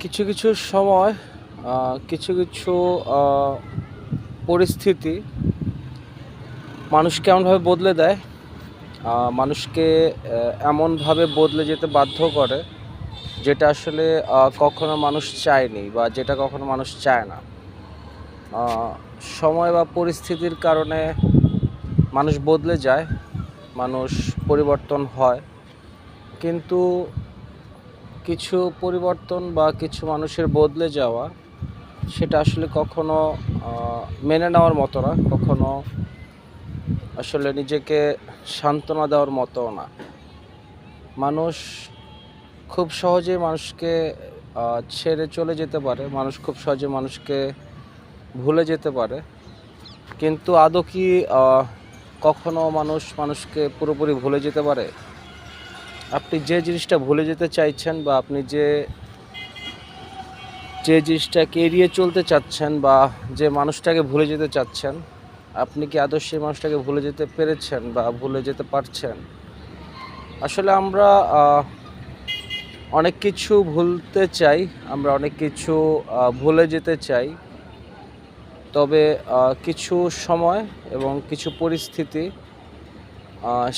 কিছু কিছু সময় কিছু কিছু পরিস্থিতি মানুষকে এমনভাবে বদলে দেয় মানুষকে এমনভাবে বদলে যেতে বাধ্য করে যেটা আসলে কখনো মানুষ চায়নি বা যেটা কখনো মানুষ চায় না। সময় বা পরিস্থিতির কারণে মানুষ বদলে যায়, মানুষ পরিবর্তন হয়। কিন্তু কিছু পরিবর্তন বা কিছু মানুষের বদলে যাওয়া, সেটা আসলে কখনো মেনে নেওয়ার মতো না, কখনো আসলে নিজেকে সান্ত্বনা দেওয়ার মতো না। মানুষ খুব সহজে মানুষকে ছেড়ে চলে যেতে পারে, মানুষ খুব সহজে মানুষকে ভুলে যেতে পারে। কিন্তু আদৌ কি কখনো মানুষ মানুষকে পুরোপুরি ভুলে যেতে পারে? আপনি যে জিনিসটা ভুলে যেতে চাইছেন বা আপনি যে যে জিনিসটাকে এড়িয়ে চলতে চাচ্ছেন বা যে মানুষটাকে ভুলে যেতে চাচ্ছেন, আপনি কি আদৌ সেই মানুষটাকে ভুলে যেতে পেরেছেন বা ভুলে যেতে পারছেন? আসলে আমরা অনেক কিছু ভুলতে চাই, আমরা অনেক কিছু ভুলে যেতে চাই। তবে কিছু সময় এবং কিছু পরিস্থিতি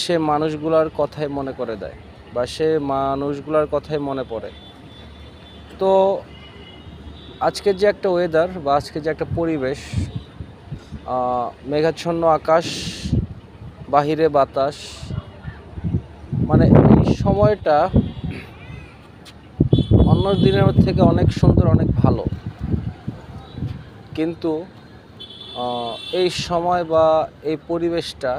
সে মানুষগুলোর কথাই মনে করে দেয়। বা সে মানুষগুলোর কথাই মনে পড়ে। তো আজকের যে একটা ওয়েদার বা আজকের যে একটা পরিবেশ মেঘাচ্ছন্ন আকাশ, বাহিরে বাতাস মানে এই সময়টা অন্য দিনের থেকে অনেক সুন্দর, অনেক ভালো। কিন্তু এই সময় বা এই পরিবেশটা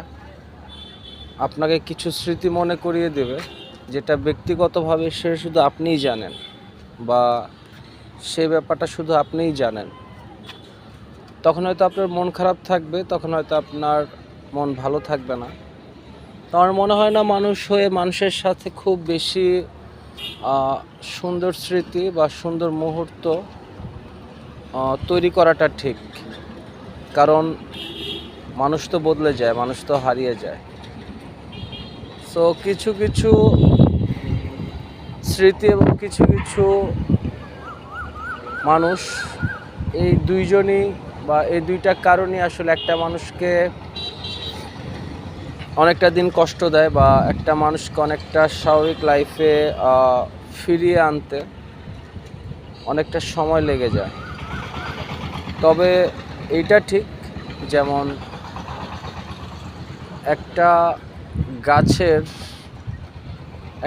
আপনাকে কিছু স্মৃতি মনে করিয়ে দেবে। যেটা ব্যক্তিগতভাবে সে শুধু আপনিই জানেন বা সে ব্যাপারটা শুধু আপনিই জানেন, তখন হয়তো আপনার মন খারাপ থাকবে, তখন হয়তো আপনার মন ভালো থাকবে না। আমার মনে হয় না মানুষ হয়ে মানুষের সাথে খুব বেশি সুন্দর স্মৃতি বা সুন্দর মুহূর্ত তৈরি করাটা ঠিক। কারণ মানুষ তো বদলে যায়, মানুষ তো হারিয়ে যায়। সো কিছু কিছু স্মৃতি এবং কিছু কিছু মানুষ, এই দুইজনই বা এই দুইটা কারণই আসলে একটা মানুষকে অনেকটা দিন কষ্ট দেয় বা একটা মানুষকে অনেকটা স্বাভাবিক লাইফে ফিরিয়ে আনতে অনেকটা সময় লেগে যায়। তবে এইটা ঠিক যেমন একটা গাছের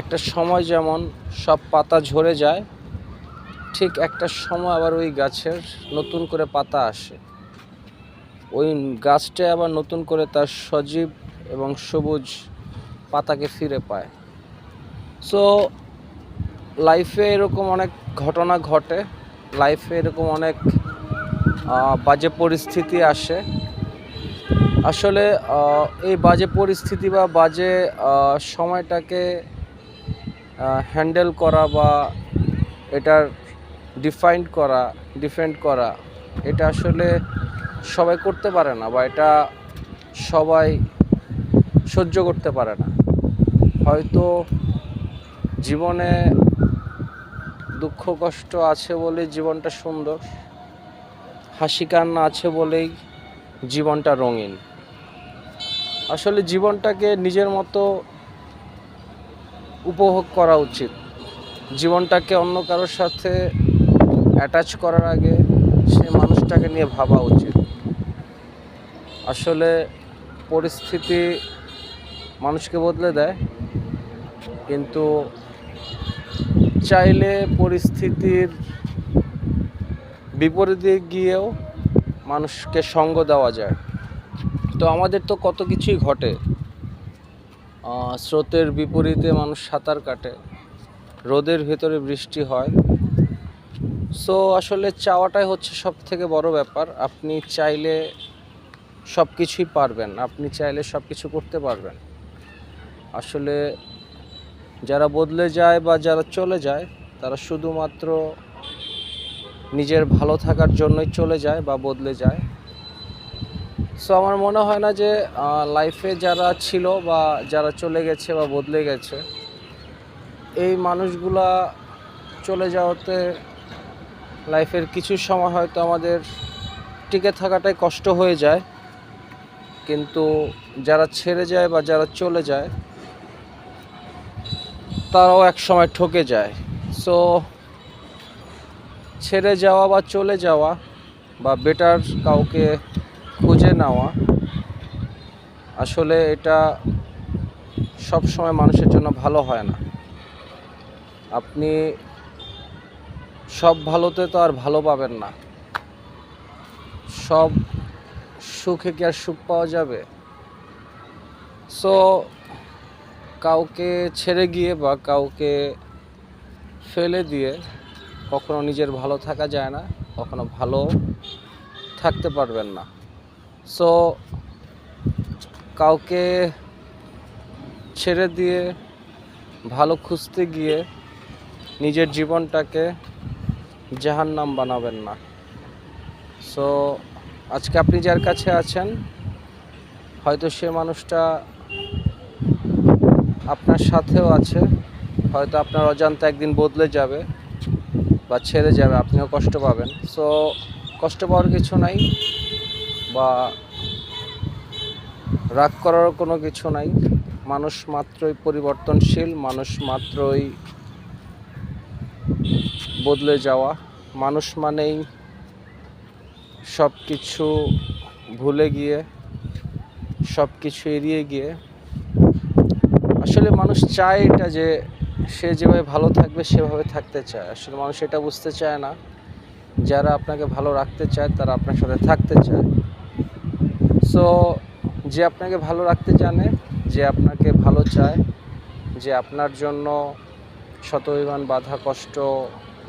একটা সময় যেমন সব পাতা ঝরে যায়, ঠিক একটা সময় আবার ওই গাছের নতুন করে পাতা আসে। ওই গাছটা আবার নতুন করে তার সজীব এবং সবুজ পাতাকে ফিরে পায়। সো লাইফে এরকম অনেক ঘটনা ঘটে লাইফে এরকম অনেক বাজে পরিস্থিতি আসে। আসলে এই বাজে পরিস্থিতি বা বাজে সময়টাকে হ্যান্ডেল করা বা এটার ডিফাইন্ড করা ডিফেন্ড করা, এটা আসলে সবাই করতে পারে না বা এটা সবাই সহ্য করতে পারে না। হয়তো জীবনে দুঃখ, কষ্ট আছে বলে জীবনটা সুন্দর, হাসি, কান্না আছে বলেই জীবনটা রঙিন। আসলে জীবনটাকে নিজের মতো উপভোগ করা উচিত। জীবনটাকে অন্য কারোর সাথে অ্যাটাচ করার আগে সে মানুষটাকে নিয়ে ভাবা উচিত। আসলে পরিস্থিতি মানুষকে বদলে দেয়, কিন্তু চাইলে পরিস্থিতির বিপরীতে গিয়েও মানুষকে সঙ্গ দেওয়া যায়। তো আমাদের তো কত কিছুই ঘটে। স্রোতের বিপরীতে মানুষ সাঁতার কাটে, রোদের ভেতরে বৃষ্টি হয়। সো আসলে চাওয়াটাই হচ্ছে সব থেকে বড় ব্যাপার। আপনি চাইলে সব কিছুই পারবেন, আপনি চাইলে সব কিছু করতে পারবেন। আসলে যারা বদলে যায় বা যারা চলে যায়, তারা শুধুমাত্র নিজের ভালো থাকার জন্যই চলে যায় বা বদলে যায়। সো আমার মনে হয় না যে লাইফে যারা ছিল বা যারা চলে গেছে বা বদলে গেছে, এই মানুষগুলা চলে যাওয়াতে লাইফের কিছু সময় হয়তো আমাদের টিকে থাকাটাই কষ্ট হয়ে যায়। কিন্তু যারা ছেড়ে যায় বা যারা চলে যায়, তারাও এক সময় ঠকে যায়। সো ছেড়ে যাওয়া বা চলে যাওয়া বা বেটার কাউকে নেওয়া। আসলে এটা সব সময় মানুষের জন্য ভালো হয় না। আপনি সব ভালোতে তো আর ভালো পাবেন না। সব সুখে কি আর সুখ পাওয়া যাবে? সো কাউকে ছেড়ে গিয়ে বা কাউকে ফেলে দিয়ে কখনো নিজের ভালো থাকা যায় না, কখনো ভালো থাকতে পারবেন না। সো কাউকে ছেড়ে দিয়ে ভালো খুঁজতে গিয়ে নিজের জীবনটাকে জাহান্নাম বানাবেন না। সো আজকে আপনি যার কাছে আছেন, হয়তো সে মানুষটা আপনার সাথেও আছে, হয়তো আপনার অজান্তে একদিন বদলে যাবে বা ছেড়ে যাবে, আপনিও কষ্ট পাবেন। সো কষ্ট পাওয়ার কিছু নাই। বা রাগ করার কোনো কিছু নাই। মানুষ মাত্রই পরিবর্তনশীল, মানুষ মাত্রই বদলে যাওয়া। মানুষ মানেই সব কিছু ভুলে গিয়ে সব কিছু এড়িয়ে গিয়ে। আসলে মানুষ চায় এটা যে সে যেভাবে ভালো থাকবে, সেভাবে থাকতে চায়। আসলে মানুষ এটা বুঝতে চায় না। যারা আপনাকে ভালো রাখতে চায়, তারা আপনার সাথে থাকতে চায়। সো, যে আপনাকে ভালো রাখতে জানে, যে আপনাকে ভালো চায়, যে আপনার জন্য শত পরিমাণ বাধা, কষ্ট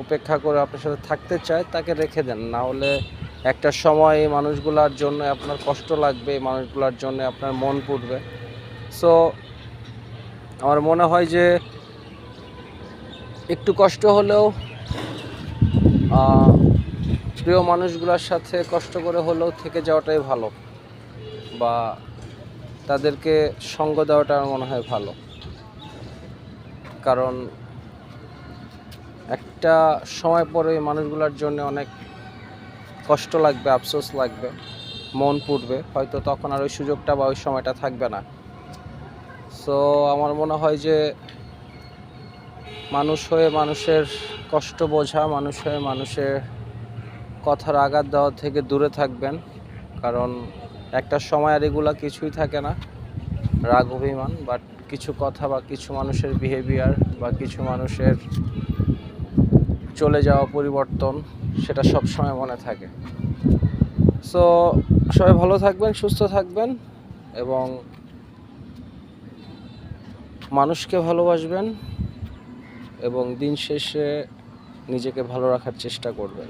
উপেক্ষা করে আপনার সাথে থাকতে চায়, তাকে রেখে দেন। না হলে একটা সময় এই মানুষগুলোর জন্য আপনার কষ্ট লাগবে, এই মানুষগুলোর জন্য আপনার মন পুড়বে। সো, আমার মনে হয় যে একটু কষ্ট হলেও প্রিয় মানুষগুলোর সাথে কষ্ট করে হলেও থেকে যাওয়াটাই ভালো। বা তাদেরকে সঙ্গ দেওয়াটা আমার মনে হয় ভালো। কারণ একটা সময় পরে মানুষগুলোর জন্য অনেক কষ্ট লাগবে, আফসোস লাগবে, মন পুড়বে, হয়তো তখন আর ওই সুযোগটা বা ওই সময়টা থাকবে না। সো আমার মনে হয় যে মানুষ হয়ে মানুষের কষ্ট বোঝা, মানুষ হয়ে মানুষের কথার আঘাত দেওয়া থেকে দূরে থাকবেন। কারণ একটা সময় আর এগুলা কিছুই থাকে না, রাগ, অভিমান বাট কিছু কথা বা কিছু মানুষের বিহেভিয়ার বা কিছু মানুষের চলে যাওয়া পরিবর্তন সেটা সব সময় মনে থাকে। সো সবাই ভালো থাকবেন, সুস্থ থাকবেন এবং মানুষকে ভালোবাসবেন এবং দিন শেষে নিজেকে ভালো রাখার চেষ্টা করবেন।